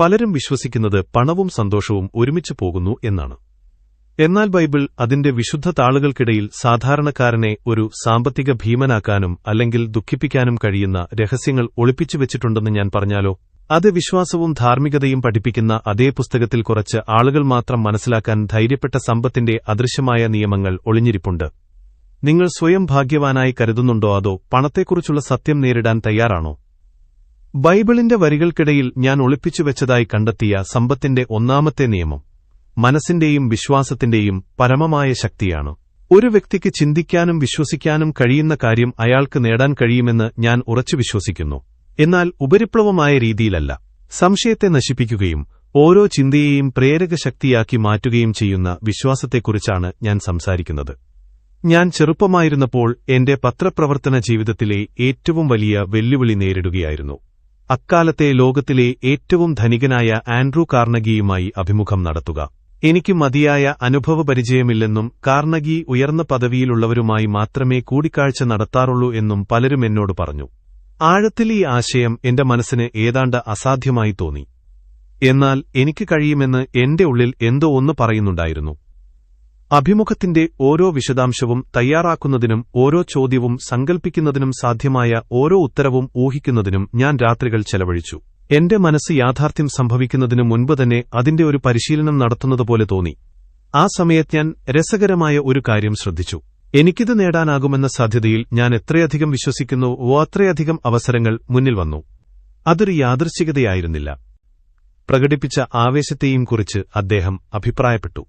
പലരും വിശ്വസിക്കുന്നത് പണവും സന്തോഷവും ഒരുമിച്ച് പോകുന്നു എന്നാണ്. എന്നാൽ ബൈബിൾ അതിന്റെ വിശുദ്ധ താളുകൾക്കിടയിൽ സാധാരണക്കാരനെ ഒരു സാമ്പത്തിക ഭീമനാക്കാനും അല്ലെങ്കിൽ ദുഃഖിപ്പിക്കാനും കഴിയുന്ന രഹസ്യങ്ങൾ ഒളിപ്പിച്ചുവെച്ചിട്ടുണ്ടെന്ന് ഞാൻ പറഞ്ഞാലോ? അത് വിശ്വാസവും ധാർമ്മികതയും പഠിപ്പിക്കുന്ന അതേ പുസ്തകത്തിൽ കുറച്ച് ആളുകൾ മാത്രം മനസ്സിലാക്കാൻ ധൈര്യപ്പെട്ട സമ്പത്തിന്റെ അദൃശ്യമായ നിയമങ്ങൾ ഒളിഞ്ഞിരിപ്പുണ്ട്. നിങ്ങൾ സ്വയം ഭാഗ്യവാനായി കരുതുന്നുണ്ടോ അതോ പണത്തെക്കുറിച്ചുള്ള സത്യം നേരിടാൻ തയ്യാറാണോ? ബൈബിളിന്റെ വരികൾക്കിടയിൽ ഞാൻ ഒളിപ്പിച്ചു വെച്ചതായി കണ്ടെത്തിയ സമ്പത്തിന്റെ ഒന്നാമത്തെ നിയമം മനസ്സിന്റെയും വിശ്വാസത്തിന്റെയും പരമമായ ശക്തിയാണ്. ഒരു വ്യക്തിക്ക് ചിന്തിക്കാനും വിശ്വസിക്കാനും കഴിയുന്ന കാര്യം അയാൾക്ക് നേടാൻ കഴിയുമെന്ന് ഞാൻ ഉറച്ചു വിശ്വസിക്കുന്നു. എന്നാൽ ഉപരിപ്ലവമായ രീതിയിലല്ല. സംശയത്തെ നശിപ്പിക്കുകയും ഓരോ ചിന്തയെയും പ്രേരകശക്തിയാക്കി മാറ്റുകയും ചെയ്യുന്ന വിശ്വാസത്തെക്കുറിച്ചാണ് ഞാൻ സംസാരിക്കുന്നത്. ഞാൻ ചെറുപ്പമായിരുന്നപ്പോൾ എന്റെ പത്രപ്രവർത്തന ജീവിതത്തിലെ ഏറ്റവും വലിയ വെല്ലുവിളി നേരിടുകയായിരുന്നു. അക്കാലത്തെ ലോകത്തിലെ ഏറ്റവും ധനികനായ ആൻഡ്രൂ കാർണഗിയുമായി അഭിമുഖം നടത്തുക. എനിക്ക് മതിയായ അനുഭവപരിചയമില്ലെന്നും കാർണഗി ഉയർന്ന പദവിയിലുള്ളവരുമായി മാത്രമേ കൂടിക്കാഴ്ച നടത്താറുള്ളൂ എന്നും പലരും എന്നോട് പറഞ്ഞു. ആഴത്തിൽ ഈ ആശയം എന്റെ മനസ്സിന് ഏതാണ്ട് അസാധ്യമായി തോന്നി. എന്നാൽ എനിക്ക് കഴിയുമെന്ന് എന്റെ ഉള്ളിൽ എന്തോ ഒന്ന് പറയുന്നുണ്ടായിരുന്നു. അഭിമുഖത്തിന്റെ ഓരോ വിശദാംശവും തയ്യാറാക്കുന്നതിനും ഓരോ ചോദ്യവും സങ്കൽപ്പിക്കുന്നതിനും സാധ്യമായ ഓരോ ഉത്തരവും ഊഹിക്കുന്നതിനും ഞാൻ രാത്രികൾ ചെലവഴിച്ചു. എന്റെ മനസ്സ് യാഥാർത്ഥ്യം സംഭവിക്കുന്നതിനു മുൻപ് തന്നെ അതിന്റെ ഒരു പരിശീലനം നടത്തുന്നതുപോലെ തോന്നി. ആ സമയത്ത് ഞാൻ രസകരമായ ഒരു കാര്യം ശ്രദ്ധിച്ചു. എനിക്കിത് നേടാനാകുമെന്ന സാധ്യതയിൽ ഞാൻ എത്രയധികം വിശ്വസിക്കുന്നുവോ അത്രയധികം അവസരങ്ങൾ മുന്നിൽ വന്നു. അതൊരു യാദൃശ്ചികതയായിരുന്നില്ല. പ്രകടിപ്പിച്ച ആവേശത്തെയും കുറിച്ച് അദ്ദേഹം അഭിപ്രായപ്പെട്ടു.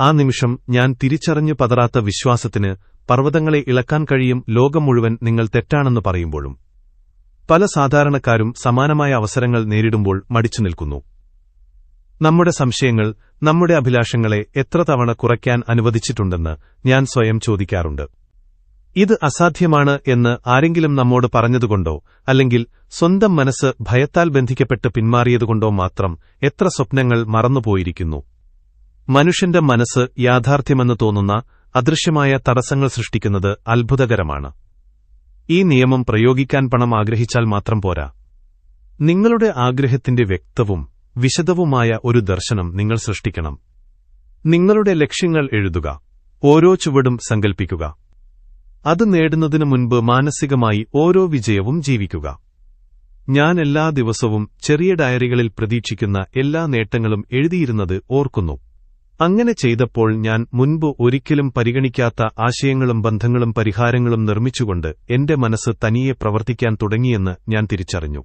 ആ നിമിഷം ഞാൻ തിരിച്ചറിഞ്ഞു പതറാത്ത വിശ്വാസത്തിന് പർവതങ്ങളെ ഇളക്കാൻ കഴിയും ലോകം മുഴുവൻ നിങ്ങൾ തെറ്റാണെന്ന് പറയുമ്പോഴും. പല സാധാരണക്കാരും സമാനമായ അവസരങ്ങൾ നേരിടുമ്പോൾ മടിച്ചു നിൽക്കുന്നു. നമ്മുടെ സംശയങ്ങൾ നമ്മുടെ അഭിലാഷങ്ങളെ എത്ര തവണ കുറയ്ക്കാൻ അനുവദിച്ചിട്ടുണ്ടെന്ന് ഞാൻ സ്വയം ചോദിക്കാറുണ്ട്. ഇത് അസാധ്യമാണ് എന്ന് ആരെങ്കിലും നമ്മോട് പറഞ്ഞതുകൊണ്ടോ അല്ലെങ്കിൽ സ്വന്തം മനസ്സ് ഭയത്താൽ ബന്ധിക്കപ്പെട്ട് പിന്മാറിയതുകൊണ്ടോ മാത്രം എത്ര സ്വപ്നങ്ങൾ മറന്നുപോയിരിക്കുന്നു. മനുഷ്യന്റെ മനസ്സ് യാഥാർത്ഥ്യമെന്ന് തോന്നുന്ന അദൃശ്യമായ തടസ്സങ്ങൾ സൃഷ്ടിക്കുന്നത് അത്ഭുതകരമാണ്. ഈ നിയമം പ്രയോഗിക്കാൻ പണം ആഗ്രഹിച്ചാൽ മാത്രം പോരാ. നിങ്ങളുടെ ആഗ്രഹത്തിന്റെ വ്യക്തവും വിശദവുമായ ഒരു ദർശനം നിങ്ങൾ സൃഷ്ടിക്കണം. നിങ്ങളുടെ ലക്ഷ്യങ്ങൾ എഴുതുക. ഓരോ ചുവടും സങ്കൽപ്പിക്കുക. അത് നേടുന്നതിനു മുൻപ് മാനസികമായി ഓരോ വിജയവും ജീവിക്കുക. ഞാൻ എല്ലാ ദിവസവും ചെറിയ ഡയറികളിൽ പ്രതീക്ഷിക്കുന്ന എല്ലാ നേട്ടങ്ങളും എഴുതിയിരുന്നത് ഓർക്കുന്നു. അങ്ങനെ ചെയ്തപ്പോൾ ഞാൻ മുൻപ് ഒരിക്കലും പരിഗണിക്കാത്ത ആശയങ്ങളും ബന്ധങ്ങളും പരിഹാരങ്ങളും നിർമ്മിച്ചുകൊണ്ട് എന്റെ മനസ്സ് തനിയെ പ്രവർത്തിക്കാൻ തുടങ്ങിയെന്ന് ഞാൻ തിരിച്ചറിഞ്ഞു.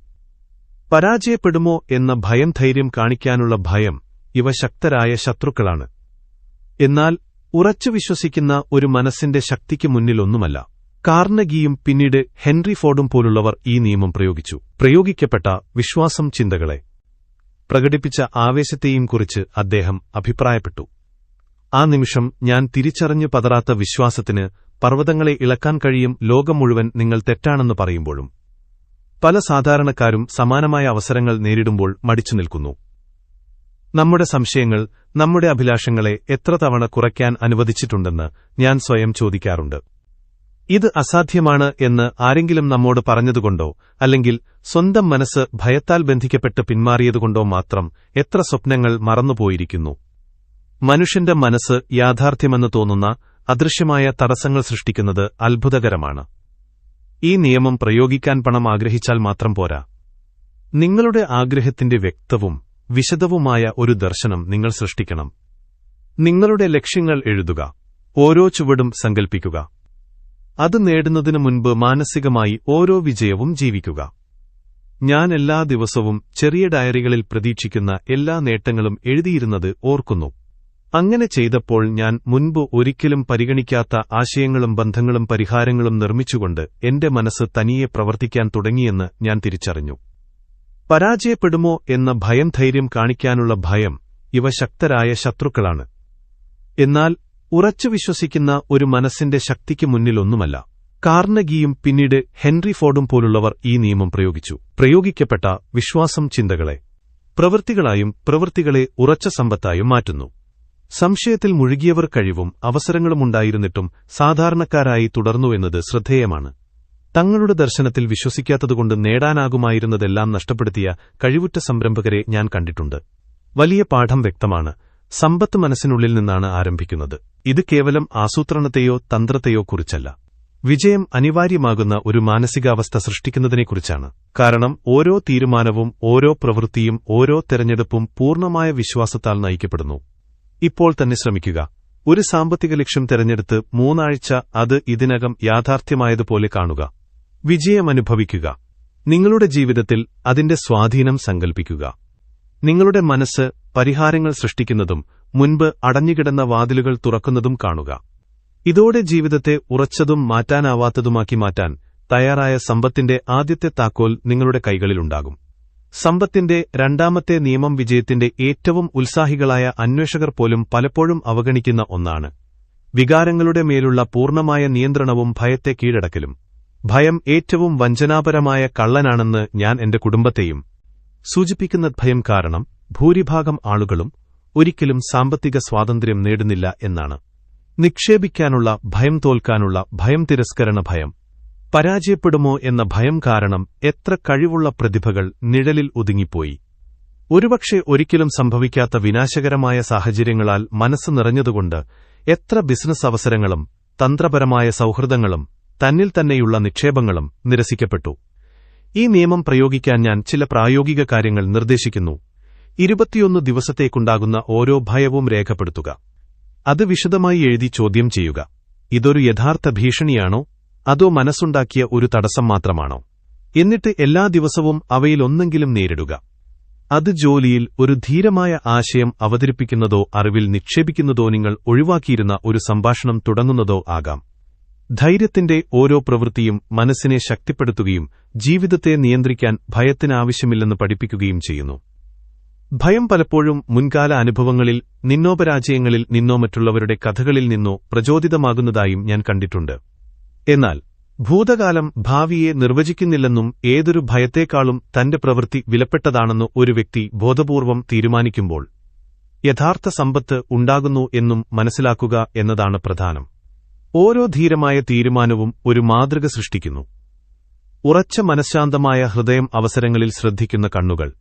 പരാജയപ്പെടുമോ എന്ന ഭയം ധൈര്യം കാണിക്കാനുള്ള ഭയം ഇവ ശക്തരായ ശത്രുക്കളാണ്. എന്നാൽ ഉറച്ചു വിശ്വസിക്കുന്ന ഒരു മനസ്സിന്റെ ശക്തിക്ക് മുന്നിലൊന്നുമല്ല. കാർണഗിയും പിന്നീട് ഹെൻറി ഫോർഡും പോലുള്ളവർ ഈ നിയമം പ്രയോഗിച്ചു. പ്രയോഗിക്കപ്പെട്ട വിശ്വാസം ചിന്തകളെ. പ്രകടിപ്പിച്ച ആവേശത്തെയും കുറിച്ച് അദ്ദേഹം അഭിപ്രായപ്പെട്ടു. ആ നിമിഷം ഞാൻ തിരിച്ചറിഞ്ഞു പതറാത്ത വിശ്വാസത്തിന് പർവതങ്ങളെ ഇളക്കാൻ കഴിയും ലോകം മുഴുവൻ നിങ്ങൾ തെറ്റാണെന്ന് പറയുമ്പോഴും. പല സാധാരണക്കാരും സമാനമായ അവസരങ്ങൾ നേരിടുമ്പോൾ മടിച്ചു നിൽക്കുന്നു. നമ്മുടെ സംശയങ്ങൾ നമ്മുടെ അഭിലാഷങ്ങളെ എത്ര തവണ കുറയ്ക്കാൻ അനുവദിച്ചിട്ടുണ്ടെന്ന് ഞാൻ സ്വയം ചോദിക്കാറുണ്ട്. ഇത് അസാധ്യമാണ് എന്ന് ആരെങ്കിലും നമ്മോട് പറഞ്ഞതുകൊണ്ടോ അല്ലെങ്കിൽ സ്വന്തം മനസ്സ് ഭയത്താൽ ബന്ധിക്കപ്പെട്ട് പിന്മാറിയതുകൊണ്ടോ മാത്രം എത്ര സ്വപ്നങ്ങൾ മറന്നുപോയിരിക്കുന്നു. മനുഷ്യന്റെ മനസ്സ് യാഥാർത്ഥ്യമെന്ന് തോന്നുന്ന അദൃശ്യമായ തടസ്സങ്ങൾ സൃഷ്ടിക്കുന്നത് അത്ഭുതകരമാണ്. ഈ നിയമം പ്രയോഗിക്കാൻ പണം ആഗ്രഹിച്ചാൽ മാത്രം പോരാ. നിങ്ങളുടെ ആഗ്രഹത്തിന്റെ വ്യക്തവും വിശദവുമായ ഒരു ദർശനം നിങ്ങൾ സൃഷ്ടിക്കണം. നിങ്ങളുടെ ലക്ഷ്യങ്ങൾ എഴുതുക. ഓരോ ചുവടും സങ്കൽപ്പിക്കുക. അത് നേടുന്നതിനു മുൻപ് മാനസികമായി ഓരോ വിജയവും ജീവിക്കുക. ഞാൻ എല്ലാ ദിവസവും ചെറിയ ഡയറികളിൽ പ്രതീക്ഷിക്കുന്ന എല്ലാ നേട്ടങ്ങളും എഴുതിയിരുന്നത് ഓർക്കുന്നു. അങ്ങനെ ചെയ്തപ്പോൾ ഞാൻ മുൻപ് ഒരിക്കലും പരിഗണിക്കാത്ത ആശയങ്ങളും ബന്ധങ്ങളും പരിഹാരങ്ങളും നിർമ്മിച്ചുകൊണ്ട് എന്റെ മനസ്സ് തനിയെ പ്രവർത്തിക്കാൻ തുടങ്ങിയെന്ന് ഞാൻ തിരിച്ചറിഞ്ഞു. പരാജയപ്പെടുമോ എന്ന ഭയം ധൈര്യം കാണിക്കാനുള്ള ഭയം ഇവ ശക്തരായ ശത്രുക്കളാണ്. എന്നാൽ ഉറച്ചു വിശ്വസിക്കുന്ന ഒരു മനസ്സിന്റെ ശക്തിക്ക് മുന്നിലൊന്നുമല്ല. കാർണഗിയും പിന്നീട് ഹെൻറി ഫോർഡും പോലുള്ളവർ ഈ നിയമം പ്രയോഗിച്ചു. പ്രയോഗിക്കപ്പെട്ട വിശ്വാസം ചിന്തകളെ പ്രവൃത്തികളായും പ്രവൃത്തികളെ ഉറച്ച സമ്പത്തായും മാറ്റുന്നു. സംശയത്തിൽ മുഴുകിയവർ കഴിവും അവസരങ്ങളുമുണ്ടായിരുന്നിട്ടും സാധാരണക്കാരായി തുടർന്നുവെന്നത് ശ്രദ്ധേയമാണ്. തങ്ങളുടെ ദർശനത്തിൽ വിശ്വസിക്കാത്തതുകൊണ്ട് നേടാനാകുമായിരുന്നതെല്ലാം നഷ്ടപ്പെടുത്തിയ കഴിവുറ്റ സംരംഭകരെ ഞാൻ കണ്ടിട്ടുണ്ട്. വലിയ പാഠം വ്യക്തമാണ്. സമ്പത്ത് മനസ്സിനുള്ളിൽ നിന്നാണ് ആരംഭിക്കുന്നത്. ഇത് കേവലം ആസൂത്രണത്തെയോ തന്ത്രത്തെയോ കുറിച്ചല്ല. വിജയം അനിവാര്യമാകുന്ന ഒരു മാനസികാവസ്ഥ സൃഷ്ടിക്കുന്നതിനെക്കുറിച്ചാണ്. കാരണം ഓരോ തീരുമാനവും ഓരോ പ്രവൃത്തിയും ഓരോ തെരഞ്ഞെടുപ്പും പൂർണമായ വിശ്വാസത്താൽ നയിക്കപ്പെടുന്നു. ഇപ്പോൾ തന്നെ ശ്രമിക്കുക. ഒരു സാമ്പത്തിക ലക്ഷ്യം തെരഞ്ഞെടുത്ത് മൂന്നാഴ്ച അത് ഇതിനകം യാഥാർത്ഥ്യമായതുപോലെ കാണുക. വിജയമനുഭവിക്കുക നിങ്ങളുടെ ജീവിതത്തിൽ അതിന്റെ സ്വാധീനം സങ്കൽപ്പിക്കുക. നിങ്ങളുടെ മനസ്സ് പരിഹാരങ്ങൾ സൃഷ്ടിക്കുന്നതും മുൻപ് അടഞ്ഞുകിടന്ന വാതിലുകൾ തുറക്കുന്നതും കാണുക. ഇതോടെ ജീവിതത്തെ ഉറച്ചതും മാറ്റാനാവാത്തതുമാക്കി മാറ്റാൻ തയ്യാറായ സമ്പത്തിന്റെ ആദ്യത്തെ താക്കോൽ നിങ്ങളുടെ കൈകളിലുണ്ടാകും. സമ്പത്തിന്റെ രണ്ടാമത്തെ നിയമം വിജയത്തിന്റെ ഏറ്റവും ഉത്സാഹികളായ അന്വേഷകർ പോലും പലപ്പോഴും അവഗണിക്കുന്ന ഒന്നാണ്. വികാരങ്ങളുടെ മേലുള്ള പൂർണമായ നിയന്ത്രണവും ഭയത്തെ കീഴടക്കലും. ഭയം ഏറ്റവും വഞ്ചനാപരമായ കള്ളനാണെന്ന് ഞാൻ എന്റെ കുടുംബത്തെയും സൂചിപ്പിക്കുന്ന ഭയം കാരണം ഭൂരിഭാഗം ആളുകളും ഒരിക്കലും സാമ്പത്തിക സ്വാതന്ത്ര്യം നേടുന്നില്ല എന്നാണ്. നിക്ഷേപിക്കാനുള്ള ഭയം തോൽക്കാനുള്ള ഭയം തിരസ്കരണ ഭയം. പരാജയപ്പെടുമോ എന്ന ഭയം കാരണം എത്ര കഴിവുള്ള പ്രതിഭകൾ നിഴലിൽ ഒതുങ്ങിപ്പോയി. ഒരുപക്ഷെ ഒരിക്കലും സംഭവിക്കാത്ത വിനാശകരമായ സാഹചര്യങ്ങളാൽ മനസ്സ് നിറഞ്ഞതുകൊണ്ട് എത്ര ബിസിനസ് അവസരങ്ങളും തന്ത്രപരമായ സൌഹൃദങ്ങളും തന്നിൽ തന്നെയുള്ള നിക്ഷേപങ്ങളും നിരസിക്കപ്പെട്ടു. ഈ നിയമം പ്രയോഗിക്കാൻ ഞാൻ ചില പ്രായോഗിക കാര്യങ്ങൾ നിർദ്ദേശിക്കുന്നു. ഇരുപത്തിയൊന്ന് ദിവസത്തേക്കുണ്ടാകുന്ന ഓരോ ഭയവും രേഖപ്പെടുത്തുക. അത് വിശദമായി എഴുതി ചോദ്യം ചെയ്യുക. ഇതൊരു യഥാർത്ഥ ഭീഷണിയാണോ? അതോ മനസ്സുണ്ടാക്കിയ ഒരു തടസ്സം മാത്രമാണോ? എന്നിട്ട് എല്ലാ ദിവസവും അവയിലൊന്നെങ്കിലും നേരിടുക. അത് ജോലിയിൽ ഒരു ധീരമായ ആശയം അവതരിപ്പിക്കുന്നതോ അറിവിൽ നിക്ഷേപിക്കുന്നതോ നിങ്ങൾ ഒഴിവാക്കിയിരുന്ന ഒരു സംഭാഷണം തുടങ്ങുന്നതോ ആകാം. ധൈര്യത്തിന്റെ ഓരോ പ്രവൃത്തിയും മനസ്സിനെ ശക്തിപ്പെടുത്തുകയും ജീവിതത്തെ നിയന്ത്രിക്കാൻ ഭയത്തിനാവശ്യമില്ലെന്ന് പഠിപ്പിക്കുകയും ചെയ്യുന്നു. ഭയം പലപ്പോഴും മുൻകാല അനുഭവങ്ങളിൽ നിന്നോ പരാജയങ്ങളിൽ നിന്നോ മറ്റുള്ളവരുടെ കഥകളിൽ നിന്നോ പ്രചോദിതമാകുന്നതായും ഞാൻ കണ്ടിട്ടുണ്ട്. എന്നാൽ ഭൂതകാലം ഭാവിയെ നിർവചിക്കുന്നില്ലെന്നും ഏതൊരു ഭയത്തേക്കാളും തന്റെ പ്രവൃത്തി വിലപ്പെട്ടതാണെന്ന് ഒരു വ്യക്തി ബോധപൂർവം തീരുമാനിക്കുമ്പോൾ യഥാർത്ഥ സമ്പത്ത് ഉണ്ടാകുന്നു എന്നും മനസ്സിലാക്കുക എന്നതാണ് പ്രധാനം. ഓരോ ധീരമായ തീരുമാനവും ഒരു മാതൃക സൃഷ്ടിക്കുന്നു. ഉറച്ച മനഃശാന്തമായ ഹൃദയം അവസരങ്ങളിൽ ശ്രദ്ധിക്കുന്ന കണ്ണുകൾ.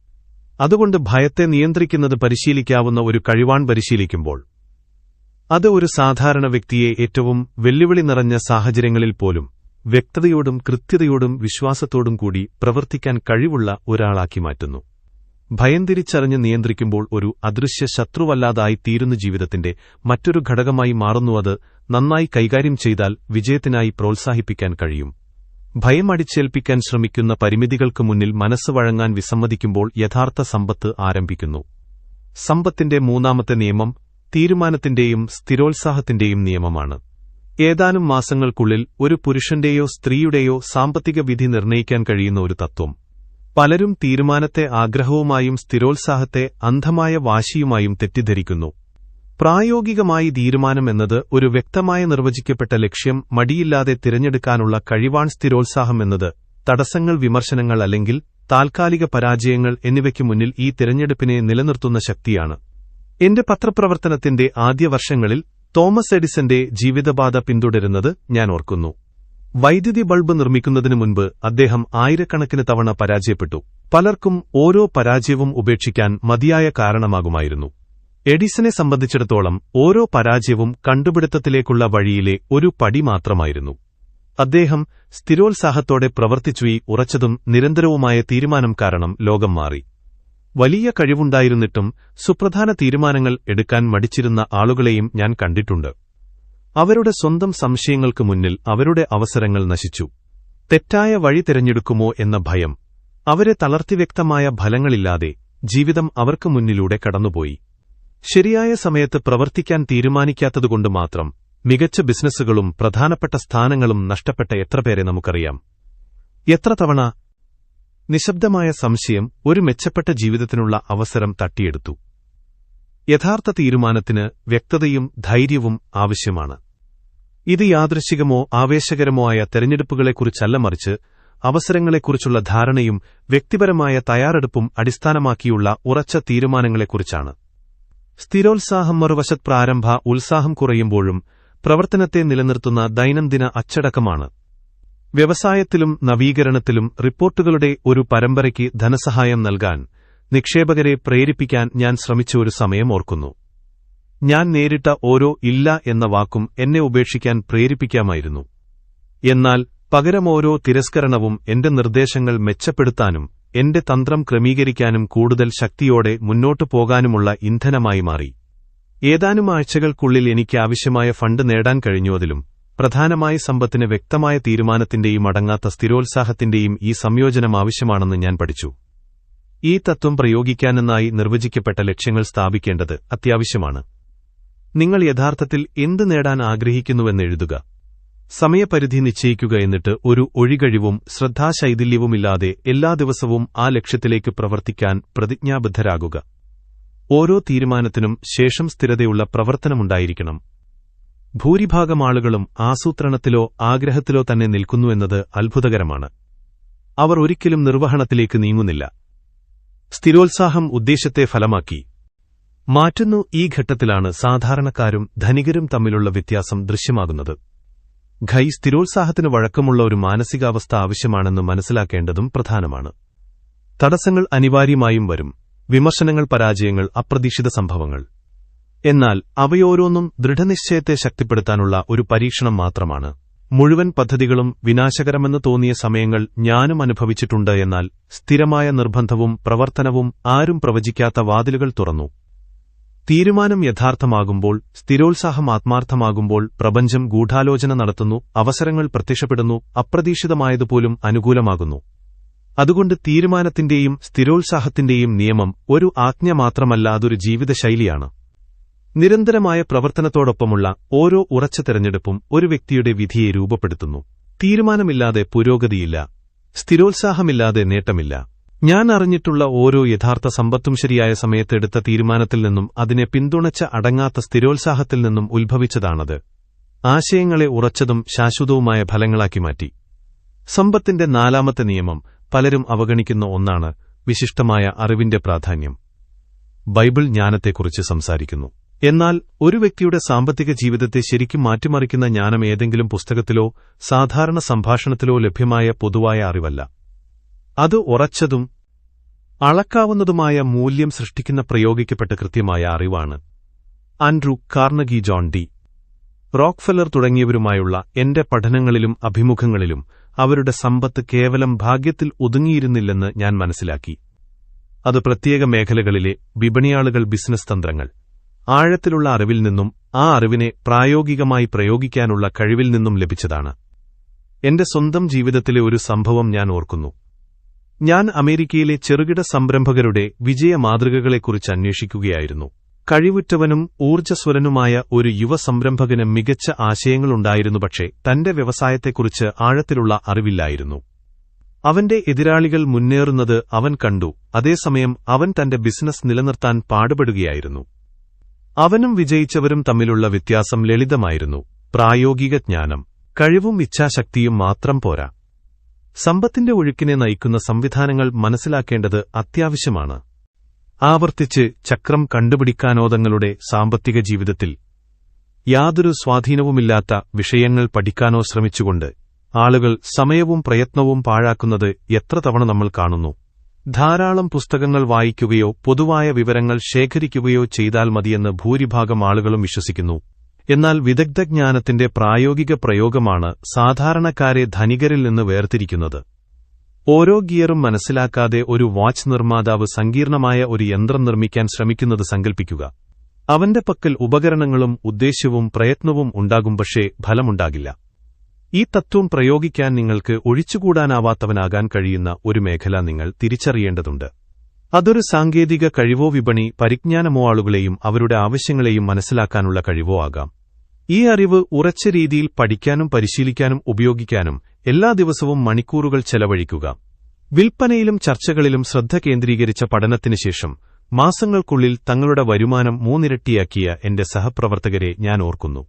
അതുകൊണ്ട് ഭയത്തെ നിയന്ത്രിക്കുന്നത് പരിശീലിക്കാവുന്ന ഒരു കഴിവാൻ പരിശീലിക്കുമ്പോൾ. അത് ഒരു സാധാരണ വ്യക്തിയെ ഏറ്റവും വെല്ലുവിളി നിറഞ്ഞ സാഹചര്യങ്ങളിൽ പോലും വ്യക്തതയോടും കൃത്യതയോടും വിശ്വാസത്തോടും കൂടി പ്രവർത്തിക്കാൻ കഴിവുള്ള ഒരാളാക്കി മാറ്റുന്നു. ഭയം തിരിച്ചറിഞ്ഞ് നിയന്ത്രിക്കുമ്പോൾ ഒരു അദൃശ്യ ശത്രുവല്ലാതായി തീരുന്ന ജീവിതത്തിന്റെ മറ്റൊരു ഘടകമായി മാറുന്നു അത് നന്നായി കൈകാര്യം ചെയ്താൽ വിജയത്തിനായി പ്രോത്സാഹിപ്പിക്കാൻ കഴിയും. ഭയം അടിച്ചേൽപ്പിക്കാൻ ശ്രമിക്കുന്ന പരിമിതികൾക്ക് മുന്നിൽ മനസ്സ് വഴങ്ങാൻ വിസമ്മതിക്കുമ്പോൾ യഥാർത്ഥ സമ്പത്ത് ആരംഭിക്കുന്നു. സമ്പത്തിന്റെ മൂന്നാമത്തെ നിയമം തീരുമാനത്തിന്റെയും സ്ഥിരോത്സാഹത്തിന്റെയും നിയമമാണ്. ഏതാനും മാസങ്ങൾക്കുള്ളിൽ ഒരു പുരുഷന്റെയോ സ്ത്രീയുടെയോ സാമ്പത്തിക വിധി നിർണയിക്കാൻ കഴിയുന്ന ഒരു തത്വം. പലരും തീരുമാനത്തെ ആഗ്രഹവുമായും സ്ഥിരോത്സാഹത്തെ അന്ധമായ വാശിയുമായും തെറ്റിദ്ധരിക്കുന്നു. പ്രായോഗികമായി തീരുമാനം എന്നത് ഒരു വ്യക്തമായ നിർവചിക്കപ്പെട്ട ലക്ഷ്യം മടിയില്ലാതെ തിരഞ്ഞെടുക്കാനുള്ള കഴിവാൺ സ്ഥിരോത്സാഹം എന്നത് തടസ്സങ്ങൾ വിമർശനങ്ങൾ അല്ലെങ്കിൽ താൽക്കാലിക പരാജയങ്ങൾ എന്നിവയ്ക്കു മുന്നിൽ ഈ തിരഞ്ഞെടുപ്പിനെ നിലനിർത്തുന്ന ശക്തിയാണ്. എന്റെ പത്രപ്രവർത്തനത്തിന്റെ ആദ്യ വർഷങ്ങളിൽ തോമസ് എഡിസന്റെ ജീവിതബാധ പിന്തുടരുന്നത് ഞാൻ ഓർക്കുന്നു. വൈദ്യുതി ബൾബ് നിർമ്മിക്കുന്നതിനു മുൻപ് അദ്ദേഹം ആയിരക്കണക്കിന് തവണ പരാജയപ്പെട്ടു. പലർക്കും ഓരോ പരാജയവും ഉപേക്ഷിക്കാൻ മതിയായ കാരണമാകുമായിരുന്നു. എഡിസനെ സംബന്ധിച്ചിടത്തോളം ഓരോ പരാജയവും കണ്ടുപിടുത്തത്തിലേക്കുള്ള വഴിയിലെ ഒരു പടി മാത്രമായിരുന്നു. അദ്ദേഹം സ്ഥിരോത്സാഹത്തോടെ പ്രവർത്തിച്ചു ഈ ഉറച്ചതും നിരന്തരവുമായ തീരുമാനം കാരണം ലോകം മാറി. വലിയ കഴിവുണ്ടായിരുന്നിട്ടും സുപ്രധാന തീരുമാനങ്ങൾ എടുക്കാൻ മടിച്ചിരുന്ന ആളുകളെയും ഞാൻ കണ്ടിട്ടുണ്ട്. അവരുടെ സ്വന്തം സംശയങ്ങൾക്ക് മുന്നിൽ അവരുടെ അവസരങ്ങൾ നശിച്ചു. തെറ്റായ വഴി തിരഞ്ഞെടുക്കുമോ എന്ന ഭയം അവരെ തളർത്തിവ്യക്തമായ ഫലങ്ങളില്ലാതെ ജീവിതം അവർക്ക് മുന്നിലൂടെ കടന്നുപോയി. ശരിയായ സമയത്ത് പ്രവർത്തിക്കാൻ തീരുമാനിക്കാത്തതുകൊണ്ട് മാത്രം മികച്ച ബിസിനസ്സുകളും പ്രധാനപ്പെട്ട സ്ഥാനങ്ങളും നഷ്ടപ്പെട്ട എത്ര പേരെ നമുക്കറിയാം? എത്ര തവണ നിശബ്ദമായ സംശയം ഒരു മെച്ചപ്പെട്ട ജീവിതത്തിനുള്ള അവസരം തട്ടിയെടുത്തു? യഥാർത്ഥ തീരുമാനത്തിന് വ്യക്തതയും ധൈര്യവും ആവശ്യമാണ്. ഇത് യാദൃശികമോ ആവേശകരമോ ആയ തെരഞ്ഞെടുപ്പുകളെക്കുറിച്ചല്ല മറിച്ച് അവസരങ്ങളെക്കുറിച്ചുള്ള ധാരണയും വ്യക്തിപരമായ തയ്യാറെടുപ്പും അടിസ്ഥാനമാക്കിയുള്ള ഉറച്ച തീരുമാനങ്ങളെക്കുറിച്ചാണ്. സ്ഥിരോത്സാഹം മറുവശത് പ്രാരംഭ ഉത്സാഹം കുറയുമ്പോഴും പ്രവർത്തനത്തെ നിലനിർത്തുന്ന ദൈനംദിന അച്ചടക്കമാണ്. വ്യവസായത്തിലും നവീകരണത്തിലും റിപ്പോർട്ടുകളുടെ ഒരു പരമ്പരയ്ക്ക് ധനസഹായം നൽകാൻ നിക്ഷേപകരെ പ്രേരിപ്പിക്കാൻ ഞാൻ ശ്രമിച്ച ഒരു സമയം ഓർക്കുന്നു. ഞാൻ നേരിട്ട ഓരോ ഇല്ല എന്ന വാക്കും എന്നെ ഉപേക്ഷിക്കാൻ പ്രേരിപ്പിക്കാമായിരുന്നു. എന്നാൽ പകരമോരോ തിരസ്കരണവും എന്റെ നിർദ്ദേശങ്ങൾ മെച്ചപ്പെടുത്താനും എന്റെ തന്ത്രം ക്രമീകരിക്കാനും കൂടുതൽ ശക്തിയോടെ മുന്നോട്ടു പോകാനുമുള്ള ഇന്ധനമായി മാറി. ഏതാനും ആഴ്ചകൾക്കുള്ളിൽ എനിക്ക് ആവശ്യമായ ഫണ്ട് നേടാൻ കഴിഞ്ഞുവതിലും പ്രധാനമായ സമ്പത്തിന് വ്യക്തമായ തീരുമാനത്തിന്റെയും അടങ്ങാത്ത സ്ഥിരോത്സാഹത്തിന്റെയും ഈ സംയോജനം ആവശ്യമാണെന്ന് ഞാൻ പഠിച്ചു. ഈ തത്വം പ്രയോഗിക്കാനെന്നായി നിർവചിക്കപ്പെട്ട ലക്ഷ്യങ്ങൾ സ്ഥാപിക്കേണ്ടത് അത്യാവശ്യമാണ്. നിങ്ങൾ യഥാർത്ഥത്തിൽ എന്ത് നേടാൻ ആഗ്രഹിക്കുന്നുവെന്നെഴുതുക സമയപരിധി നിശ്ചയിക്കുക എന്നിട്ട് ഒരു ഒഴികഴിവും ശ്രദ്ധാശൈഥില്യവുമില്ലാതെ എല്ലാ ദിവസവും ആ ലക്ഷ്യത്തിലേക്ക് പ്രവർത്തിക്കാൻ പ്രതിജ്ഞാബദ്ധരാകുക. ഓരോ തീരുമാനത്തിനും ശേഷം സ്ഥിരതയുള്ള പ്രവർത്തനമുണ്ടായിരിക്കണം. ഭൂരിഭാഗം ആളുകളും ആസൂത്രണത്തിലോ ആഗ്രഹത്തിലോ തന്നെ നിൽക്കുന്നുവെന്നത് അത്ഭുതകരമാണ്. അവർ ഒരിക്കലും നിർവഹണത്തിലേക്ക് നീങ്ങുന്നില്ല. സ്ഥിരോത്സാഹം ഉദ്ദേശത്തെ ഫലമാക്കി. മാറ്റുന്നു ഈ ഘട്ടത്തിലാണ് സാധാരണക്കാരും ധനികരും തമ്മിലുള്ള വ്യത്യാസം ദൃശ്യമാകുന്നത്. ഘൈ സ്ഥിരോത്സാഹത്തിന് വഴക്കമുള്ള ഒരു മാനസികാവസ്ഥ ആവശ്യമാണെന്ന് മനസ്സിലാക്കേണ്ടതും പ്രധാനമാണ്. തടസ്സങ്ങൾ അനിവാര്യമായും വരും. വിമർശനങ്ങൾ പരാജയങ്ങൾ അപ്രതീക്ഷിത സംഭവങ്ങൾ. എന്നാൽ അവയോരോന്നും ദൃഢനിശ്ചയത്തെ ശക്തിപ്പെടുത്താനുള്ള ഒരു പരീക്ഷണം മാത്രമാണ്. മുഴുവൻ പദ്ധതികളും വിനാശകരമെന്ന് തോന്നിയ സമയങ്ങൾ ഞാനും അനുഭവിച്ചിട്ടുണ്ട് എന്നാൽ സ്ഥിരമായ നിർബന്ധവും പ്രവർത്തനവും ആരും പ്രവചിക്കാത്ത വാതിലുകൾ തുറന്നു. തീരുമാനം യഥാർത്ഥമാകുമ്പോൾ സ്ഥിരോത്സാഹം ആത്മാർത്ഥമാകുമ്പോൾ പ്രപഞ്ചം ഗൂഢാലോചന നടത്തുന്നു അവസരങ്ങൾ പ്രത്യക്ഷപ്പെടുന്നു അപ്രതീക്ഷിതമായതുപോലും അനുകൂലമാകുന്നു. അതുകൊണ്ട് തീരുമാനത്തിന്റെയും സ്ഥിരോത്സാഹത്തിന്റെയും നിയമം ഒരു ആജ്ഞ മാത്രമല്ല അതൊരു ജീവിതശൈലിയാണ്. നിരന്തരമായ പ്രവർത്തനത്തോടൊപ്പമുള്ള ഓരോ ഉറച്ച തെരഞ്ഞെടുപ്പും ഒരു വ്യക്തിയുടെ വിധിയെ രൂപപ്പെടുത്തുന്നു. തീരുമാനമില്ലാതെ പുരോഗതിയില്ല സ്ഥിരോത്സാഹമില്ലാതെ നേട്ടമില്ല. ഞാൻ അറിഞ്ഞിട്ടുള്ള ഓരോ യഥാർത്ഥ സമ്പത്തും ശരിയായ സമയത്ത് എടുത്ത തീരുമാനത്തിൽ നിന്നും അതിനെ പിന്തുണച്ച അടങ്ങാത്ത സ്ഥിരോത്സാഹത്തിൽ നിന്നും ഉത്ഭവിച്ചതാണത്. ആശയങ്ങളെ ഉറച്ചതും ശാശ്വതവുമായ ഫലങ്ങളാക്കി മാറ്റി. സമ്പത്തിന്റെ നാലാമത്തെ നിയമം പലരും അവഗണിക്കുന്ന ഒന്നാണ് വിശിഷ്ടമായ അറിവിന്റെ പ്രാധാന്യം. ബൈബിൾ ജ്ഞാനത്തെക്കുറിച്ച് സംസാരിക്കുന്നു. എന്നാൽ ഒരു വ്യക്തിയുടെ സാമ്പത്തിക ജീവിതത്തെ ശരിക്കും മാറ്റിമറിക്കുന്ന ജ്ഞാനം ഏതെങ്കിലും പുസ്തകത്തിലോ സാധാരണ സംഭാഷണത്തിലോ ലഭ്യമായ പൊതുവായ അറിവല്ല. അത് ഉറച്ചതും അളക്കാവുന്നതുമായ മൂല്യം സൃഷ്ടിക്കുന്ന പ്രയോഗിക്കപ്പെട്ട കൃത്യമായ അറിവാണ്. Andrew Carnegie John D. Rockefeller തുടങ്ങിയവരുമായുള്ള എന്റെ പഠനങ്ങളിലും അഭിമുഖങ്ങളിലും അവരുടെ സമ്പത്ത് കേവലം ഭാഗ്യത്തിൽ ഒതുങ്ങിയിരുന്നില്ലെന്ന് ഞാൻ മനസ്സിലാക്കി. അത് പ്രത്യേക മേഖലകളിലെ വിപണിയാളുകൾ ബിസിനസ് തന്ത്രങ്ങൾ. ആഴത്തിലുള്ള അറിവിൽ നിന്നും ആ അറിവിനെ പ്രായോഗികമായി പ്രയോഗിക്കാനുള്ള കഴിവിൽ നിന്നും ലഭിച്ചതാണ്. എന്റെ സ്വന്തം ജീവിതത്തിലെ ഒരു സംഭവം ഞാൻ ഓർക്കുന്നു. ഞാൻ അമേരിക്കയിലെ ചെറുകിട സംരംഭകരുടെ വിജയ മാതൃകകളെക്കുറിച്ച് അന്വേഷിക്കുകയായിരുന്നു. കഴിവുറ്റവനും ഊർജസ്വരനുമായ ഒരു യുവ സംരംഭകന് മികച്ച ആശയങ്ങളുണ്ടായിരുന്നു പക്ഷേ തന്റെ വ്യവസായത്തെക്കുറിച്ച് ആഴത്തിലുള്ള അറിവില്ലായിരുന്നു. അവന്റെ എതിരാളികൾ മുന്നേറുന്നത് അവൻ കണ്ടു അതേസമയം അവൻ തന്റെ ബിസിനസ് നിലനിർത്താൻ പാടുപെടുകയായിരുന്നു. അവനും വിജയിച്ചവരും തമ്മിലുള്ള വ്യത്യാസം ലളിതമായിരുന്നു. പ്രായോഗിക ജ്ഞാനം കഴിവും ഇച്ഛാശക്തിയും മാത്രം പോരാ. സമ്പത്തിന്റെ ഒഴുക്കിനെ നയിക്കുന്ന സംവിധാനങ്ങൾ മനസ്സിലാക്കേണ്ടത് അത്യാവശ്യമാണ്. ആവർത്തിച്ച് ചക്രം കണ്ടുപിടിക്കാനോതങ്ങളുടെ സാമ്പത്തിക ജീവിതത്തിൽ യാതൊരു സ്വാധീനവുമില്ലാത്ത വിഷയങ്ങൾ പഠിക്കാനോ ശ്രമിച്ചുകൊണ്ട് ആളുകൾ സമയവും പ്രയത്നവും പാഴാക്കുന്നത് എത്ര തവണ നമ്മൾ കാണുന്നു. ധാരാളം പുസ്തകങ്ങൾ വായിക്കുകയോ പൊതുവായ വിവരങ്ങൾ ശേഖരിക്കുകയോ ചെയ്താൽ മതിയെന്ന് ഭൂരിഭാഗം ആളുകളും വിശ്വസിക്കുന്നു. എന്നാൽ വിദഗ്ധജ്ഞാനത്തിന്റെ പ്രായോഗിക പ്രയോഗമാണ് സാധാരണക്കാരെ ധനികരിൽ നിന്ന് വേർതിരിക്കുന്നത്. ഓരോ ഗിയറും മനസ്സിലാക്കാതെ ഒരു വാച്ച് നിർമ്മാതാവ് സങ്കീർണമായ ഒരു യന്ത്രം നിർമ്മിക്കാൻ ശ്രമിക്കുന്നത് സങ്കൽപ്പിക്കുക. അവന്റെ പക്കൽ ഉപകരണങ്ങളും ഉദ്ദേശ്യവും പ്രയത്നവും ഉണ്ടാകും പക്ഷേ ഫലമുണ്ടാകില്ല. ഈ തത്വം പ്രയോഗിക്കാൻ നിങ്ങൾക്ക് ഒഴിച്ചുകൂടാനാവാത്തവനാകാൻ കഴിയുന്ന ഒരു മേഖല നിങ്ങൾ തിരിച്ചറിയേണ്ടതുണ്ട്. അതൊരു സാങ്കേതിക കഴിവോ വിപണി പരിജ്ഞാനമോ ആളുകളെയും അവരുടെ ആവശ്യങ്ങളെയും മനസ്സിലാക്കാനുള്ള കഴിവോ ആകാം. ഈ അറിവ് ഉറച്ച രീതിയിൽ പഠിക്കാനും പരിശീലിക്കാനും ഉപയോഗിക്കാനും എല്ലാ ദിവസവും മണിക്കൂറുകൾ ചെലവഴിക്കുക. വിൽപ്പനയിലും ചർച്ചകളിലും ശ്രദ്ധ കേന്ദ്രീകരിച്ച പഠനത്തിനു ശേഷം മാസങ്ങൾക്കുള്ളിൽ തങ്ങളുടെ വരുമാനം മൂന്നിരട്ടിയാക്കിയ എന്റെ സഹപ്രവർത്തകരെ ഞാൻ ഓർക്കുന്നു.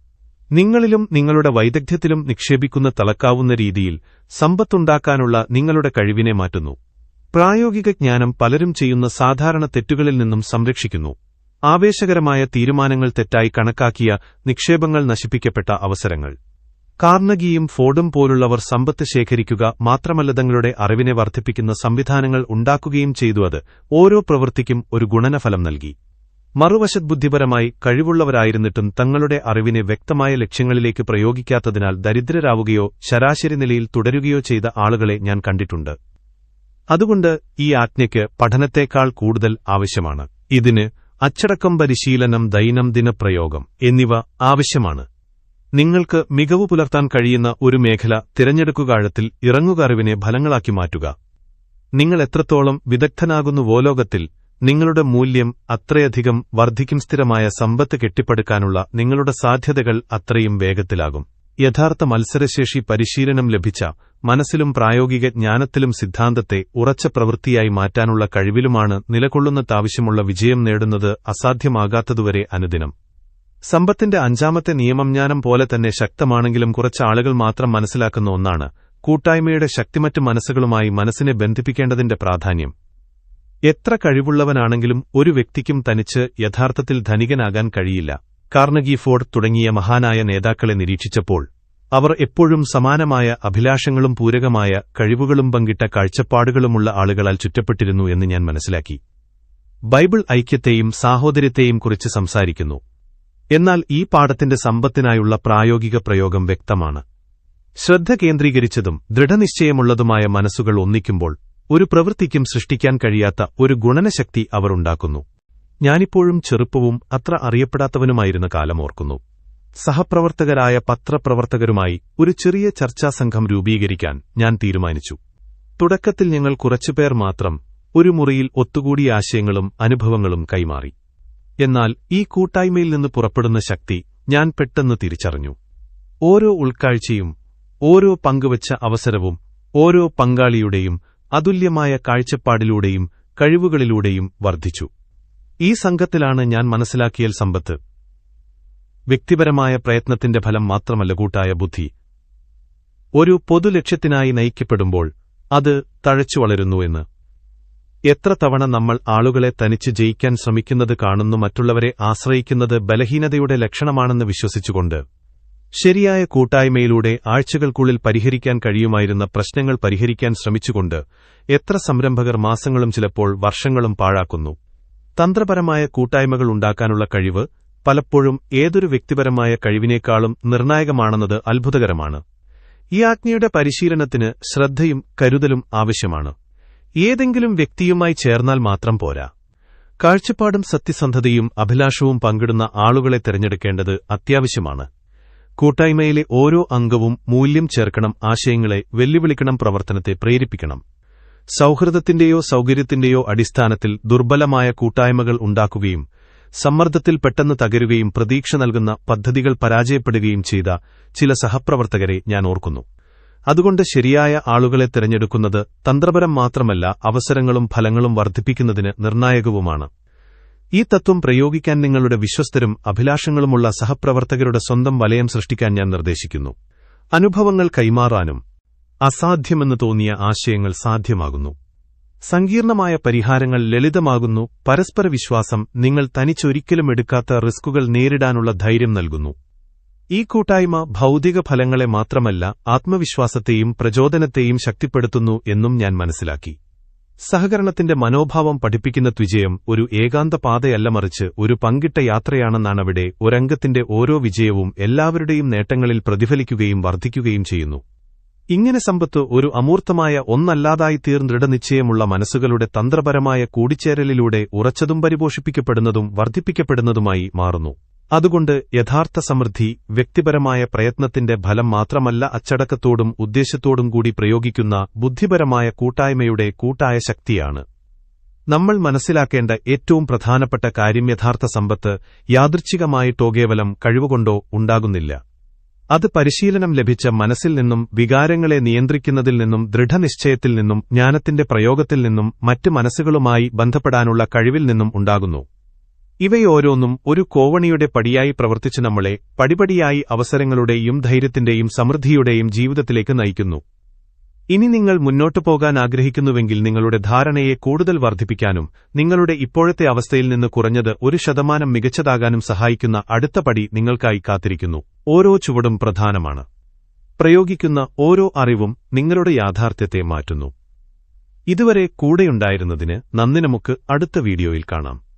നിങ്ങളിലും നിങ്ങളുടെ വൈദഗ്ധ്യത്തിലും നിക്ഷേപിക്കുന്ന തളക്കാവുന്ന രീതിയിൽ സമ്പത്തുണ്ടാക്കാനുള്ള നിങ്ങളുടെ കഴിവിനെ മാറ്റുന്നു. പ്രായോഗിക ജ്ഞാനം പലരും ചെയ്യുന്ന സാധാരണ തെറ്റുകളിൽ നിന്നും സംരക്ഷിക്കുന്നു. ആവേശകരമായ തീരുമാനങ്ങൾ തെറ്റായി കണക്കാക്കിയ നിക്ഷേപങ്ങൾ നശിപ്പിക്കപ്പെട്ട അവസരങ്ങൾ. കാർണഗിയും ഫോർഡും പോലുള്ളവർ സമ്പത്ത് ശേഖരിക്കുക മാത്രമല്ല തങ്ങളുടെ അറിവിനെ വർദ്ധിപ്പിക്കുന്ന സംവിധാനങ്ങൾ ഉണ്ടാക്കുകയും ചെയ്തു അത് ഓരോ പ്രവൃത്തിക്കും ഒരു ഗുണനഫലം നൽകി. മറുവശത് ബുദ്ധിപരമായി കഴിവുള്ളവരായിരുന്നിട്ടും തങ്ങളുടെ അറിവിനെ വ്യക്തമായ ലക്ഷ്യങ്ങളിലേക്ക് പ്രയോഗിക്കാത്തതിനാൽ ദരിദ്രരാവുകയോ ശരാശരി നിലയിൽ തുടരുകയോ ചെയ്ത ആളുകളെ ഞാൻ കണ്ടിട്ടുണ്ട്. അതുകൊണ്ട് ഈ ആജ്ഞയ്ക്ക് പഠനത്തേക്കാൾ കൂടുതൽ ആവശ്യമാണ്. ഇതിന് അച്ചടക്കം പരിശീലനം ദൈനംദിന പ്രയോഗം എന്നിവ ആവശ്യമാണ്. നിങ്ങൾക്ക് മികവ് പുലർത്താൻ കഴിയുന്ന ഒരു മേഖല തിരഞ്ഞെടുക്കുകാഴത്തിൽ ഇറങ്ങുക അറിവിനെ ഫലങ്ങളാക്കി മാറ്റുക. നിങ്ങൾ എത്രത്തോളം വിദഗ്ധനാകുന്നുവോ ലോകത്തിൽ നിങ്ങളുടെ മൂല്യം അത്രയധികം വർദ്ധിക്കും സ്ഥിരമായ സമ്പത്ത് കെട്ടിപ്പടുക്കാനുള്ള നിങ്ങളുടെ സാധ്യതകൾ അത്രയും വേഗത്തിലാകും. യഥാർത്ഥ മത്സരശേഷി പരിശീലനം ലഭിച്ച മനസ്സിലും പ്രായോഗിക ജ്ഞാനത്തിലും സിദ്ധാന്തത്തെ ഉറച്ച പ്രവൃത്തിയായി മാറ്റാനുള്ള കഴിവിലുമാണ് നിലകൊള്ളുന്ന നിലകൊള്ളുന്നതാവശ്യമുള്ള വിജയം നേടുന്നത് അസാധ്യമാകാത്തതുവരെ അനുദിനം. സമ്പത്തിന്റെ അഞ്ചാമത്തെ നിയമജ്ഞാനം പോലെ തന്നെ ശക്തമാണെങ്കിലും കുറച്ച് ആളുകൾ മാത്രം മനസ്സിലാക്കുന്ന ഒന്നാണ് കൂട്ടായ്മയുടെ ശക്തിമറ്റ് മനസ്സുകളുമായി മനസ്സിനെ ബന്ധിപ്പിക്കേണ്ടതിന്റെ പ്രാധാന്യം. എത്ര കഴിവുള്ളവനാണെങ്കിലും ഒരു വ്യക്തിക്കും തനിച്ച് യഥാർത്ഥത്തിൽ ധനികനാകാൻ കഴിയില്ല. കാർണഗി ഫോർഡ് തുടങ്ങിയ മഹാനായ നേതാക്കളെ നിരീക്ഷിച്ചപ്പോൾ അവർ എപ്പോഴും സമാനമായ അഭിലാഷങ്ങളും പൂരകമായ കഴിവുകളും പങ്കിട്ട കാഴ്ചപ്പാടുകളുമുള്ള ആളുകളാൽ ചുറ്റപ്പെട്ടിരുന്നു എന്ന് ഞാൻ മനസ്സിലാക്കി. ബൈബിൾ ഐക്യത്തെയും സാഹോദര്യത്തെയും കുറിച്ച് സംസാരിക്കുന്നു. എന്നാൽ ഈ പാഠത്തിന്റെ സമ്പത്തിനായുള്ള പ്രായോഗിക പ്രയോഗം വ്യക്തമാണ്. ശ്രദ്ധ കേന്ദ്രീകരിച്ചതും ദൃഢനിശ്ചയമുള്ളതുമായ മനസ്സുകൾ ഒന്നിക്കുമ്പോൾ ഒരു പ്രവൃത്തിക്കും സൃഷ്ടിക്കാൻ കഴിയാത്ത ഒരു ഗുണനശക്തി അവർ ഉണ്ടാക്കുന്നു. ഞാനിപ്പോഴും ചെറുപ്പവും അത്ര അറിയപ്പെടാത്തവനുമായിരുന്ന കാലമോർക്കുന്നു സഹപ്രവർത്തകരായ പത്രപ്രവർത്തകരുമായി ഒരു ചെറിയ ചർച്ചാസംഘം രൂപീകരിക്കാൻ ഞാൻ തീരുമാനിച്ചു. തുടക്കത്തിൽ ഞങ്ങൾ കുറച്ചുപേർ മാത്രം ഒരു മുറിയിൽ ഒത്തുകൂടിയ ആശയങ്ങളും അനുഭവങ്ങളും കൈമാറി. എന്നാൽ ഈ കൂട്ടായ്മയിൽ നിന്ന് പുറപ്പെടുന്ന ശക്തി ഞാൻ പെട്ടെന്ന് തിരിച്ചറിഞ്ഞു. ഓരോ ഉൾക്കാഴ്ചയും ഓരോ പങ്കുവച്ച അവസരവും ഓരോ പങ്കാളിയുടെയും അതുല്യമായ കാഴ്ചപ്പാടിലൂടെയും കഴിവുകളിലൂടെയും വർദ്ധിച്ചു. ഈ സംഘത്തിലാണ് ഞാൻ മനസ്സിലാക്കിയൽ സമ്പത്ത്. വ്യക്തിപരമായ പ്രയത്നത്തിന്റെ ഫലം മാത്രമല്ല കൂട്ടായ ബുദ്ധി. ഒരു പൊതു ലക്ഷ്യത്തിനായി നയിക്കപ്പെടുമ്പോൾ അത് തഴച്ചു വളരുന്നുവെന്ന് എത്ര തവണ നമ്മൾ ആളുകളെ തനിച്ച് ജയിക്കാൻ ശ്രമിക്കുന്നത് കാണുന്നു മറ്റുള്ളവരെ ആശ്രയിക്കുന്നത് ബലഹീനതയുടെ ലക്ഷണമാണെന്ന് വിശ്വസിച്ചുകൊണ്ട്. ശരിയായ കൂട്ടായ്മയിലൂടെ ആഴ്ചകൾക്കുള്ളിൽ പരിഹരിക്കാൻ കഴിയുമായിരുന്ന പ്രശ്നങ്ങൾ പരിഹരിക്കാൻ ശ്രമിച്ചുകൊണ്ട് എത്ര സംരംഭകർ മാസങ്ങളും ചിലപ്പോൾ വർഷങ്ങളും പാഴാക്കുന്നു. തന്ത്രപരമായ കൂട്ടായ്മകൾ ഉണ്ടാക്കാനുള്ള കഴിവ് പലപ്പോഴും ഏതൊരു വ്യക്തിപരമായ കഴിവിനേക്കാളും നിർണായകമാണെന്നത് അത്ഭുതകരമാണ്. ഈ ആജ്ഞയുടെ പരിശീലനത്തിന് ശ്രദ്ധയും കരുതലും ആവശ്യമാണ്. ഏതെങ്കിലും വ്യക്തിയുമായി ചേർന്നാൽ മാത്രം പോരാ. കാഴ്ചപ്പാടും സത്യസന്ധതയും അഭിലാഷവും പങ്കിടുന്ന ആളുകളെ തിരഞ്ഞെടുക്കേണ്ടത് അത്യാവശ്യമാണ്. കൂട്ടായ്മയിലെ ഓരോ അംഗവും മൂല്യം ചേർക്കണം ആശയങ്ങളെ വെല്ലുവിളിക്കണം പ്രവർത്തനത്തെ പ്രേരിപ്പിക്കണം. സൗഹൃദത്തിന്റെയോ സൗകര്യത്തിന്റെയോ അടിസ്ഥാനത്തിൽ ദുർബലമായ കൂട്ടായ്മകൾ ഉണ്ടാക്കുകയും സമ്മർദ്ദത്തിൽ പെട്ടെന്ന് തകരുകയും പ്രതീക്ഷ നൽകുന്ന പദ്ധതികൾ പരാജയപ്പെടുകയും ചെയ്ത ചില സഹപ്രവർത്തകരെ ഞാൻ ഓർക്കുന്നു. അതുകൊണ്ട് ശരിയായ ആളുകളെ തിരഞ്ഞെടുക്കുന്നത് തന്ത്രപരം മാത്രമല്ല അവസരങ്ങളും ഫലങ്ങളും വർദ്ധിപ്പിക്കുന്നതിന് നിർണായകവുമാണ്. ഈ തത്വം പ്രയോഗിക്കാൻ നിങ്ങളുടെ വിശ്വസ്തരും അഭിലാഷങ്ങളുമുള്ള സഹപ്രവർത്തകരുടെ സ്വന്തം വലയം സൃഷ്ടിക്കാൻ ഞാൻ നിർദ്ദേശിക്കുന്നു. അനുഭവങ്ങൾ കൈമാറാനും അസാധ്യമെന്ന് തോന്നിയ ആശയങ്ങൾ സാധ്യമാകുന്നു. സങ്കീർണമായ പരിഹാരങ്ങൾ ലളിതമാകുന്നു. പരസ്പര വിശ്വാസം നിങ്ങൾ തനിച്ചൊരിക്കലും എടുക്കാത്ത റിസ്കുകൾ നേരിടാനുള്ള ധൈര്യം നൽകുന്നു. ഈ കൂട്ടായ്മ ഭൗതിക ഫലങ്ങളെ മാത്രമല്ല ആത്മവിശ്വാസത്തെയും പ്രചോദനത്തെയും ശക്തിപ്പെടുത്തുന്നു എന്നും ഞാൻ മനസ്സിലാക്കി. സഹകരണത്തിന്റെ മനോഭാവം പഠിപ്പിക്കുന്ന വിജയം ഒരു ഏകാന്ത പാതയല്ല മറിച്ച് ഒരു പങ്കിട്ട യാത്രയാണെന്നാണവിടെ ഒരംഗത്തിന്റെ ഓരോ വിജയവും എല്ലാവരുടെയും നേട്ടങ്ങളിൽ പ്രതിഫലിക്കുകയും വർദ്ധിക്കുകയും ചെയ്യുന്നു. ഇങ്ങനെ സമ്പത്ത് ഒരു അമൂർത്തമായ ഒന്നല്ലാതായി തീർന്നിടനിശ്ചയമുള്ള മനസ്സുകളുടെ തന്ത്രപരമായ കൂടിച്ചേരലിലൂടെ ഉറച്ചതും പരിപോഷിപ്പിക്കപ്പെടുന്നതും വർദ്ധിപ്പിക്കപ്പെടുന്നതുമായി മാറുന്നു. അതുകൊണ്ട് യഥാർത്ഥ സമൃദ്ധി വ്യക്തിപരമായ പ്രയത്നത്തിന്റെ ഫലം മാത്രമല്ല അച്ചടക്കത്തോടും ഉദ്ദേശത്തോടും കൂടി പ്രയോഗിക്കുന്ന ബുദ്ധിപരമായ കൂട്ടായ്മയുടെ കൂട്ടായ ശക്തിയാണ്. നമ്മൾ മനസ്സിലാക്കേണ്ട ഏറ്റവും പ്രധാനപ്പെട്ട കാര്യം യഥാർത്ഥ സമ്പത്ത് യാദൃച്ഛികമായിട്ടോ കേവലം കഴിവുകൊണ്ടോ ഉണ്ടാകുന്നില്ല. അത് പരിശീലനം ലഭിച്ച മനസ്സിൽ നിന്നും വികാരങ്ങളെ നിയന്ത്രിക്കുന്നതിൽ നിന്നും ദൃഢനിശ്ചയത്തിൽ നിന്നും ജ്ഞാനത്തിന്റെ പ്രയോഗത്തിൽ നിന്നും മറ്റ് മനസ്സുകളുമായി ബന്ധപ്പെടാനുള്ള കഴിവിൽ നിന്നും ഉണ്ടാകുന്നു. ഇവയോരോന്നും ഒരു കോവണിയുടെ പടിയായി പ്രവർത്തിച്ച് നമ്മളെ പടിപടിയായി അവസരങ്ങളുടെയും ധൈര്യത്തിന്റെയും സമൃദ്ധിയുടെയും ജീവിതത്തിലേക്ക് നയിക്കുന്നു. ഇനി നിങ്ങൾ മുന്നോട്ടു പോകാൻ ആഗ്രഹിക്കുന്നുവെങ്കിൽ നിങ്ങളുടെ ധാരണയെ കൂടുതൽ വർദ്ധിപ്പിക്കാനും നിങ്ങളുടെ ഇപ്പോഴത്തെ അവസ്ഥയിൽ നിന്ന് കുറഞ്ഞത് ഒരു ശതമാനം മികച്ചതാകാനും സഹായിക്കുന്ന അടുത്ത പടി നിങ്ങൾക്കായി കാത്തിരിക്കുന്നു. ഓരോ ചുവടും പ്രധാനമാണ്. പ്രയോഗിക്കുന്ന ഓരോ അറിവും നിങ്ങളുടെ യാഥാർത്ഥ്യത്തെ മാറ്റുന്നു. ഇതുവരെ കൂടെയുണ്ടായിരുന്നതിന് നന്ദി നമുക്ക് അടുത്ത വീഡിയോയിൽ കാണാം.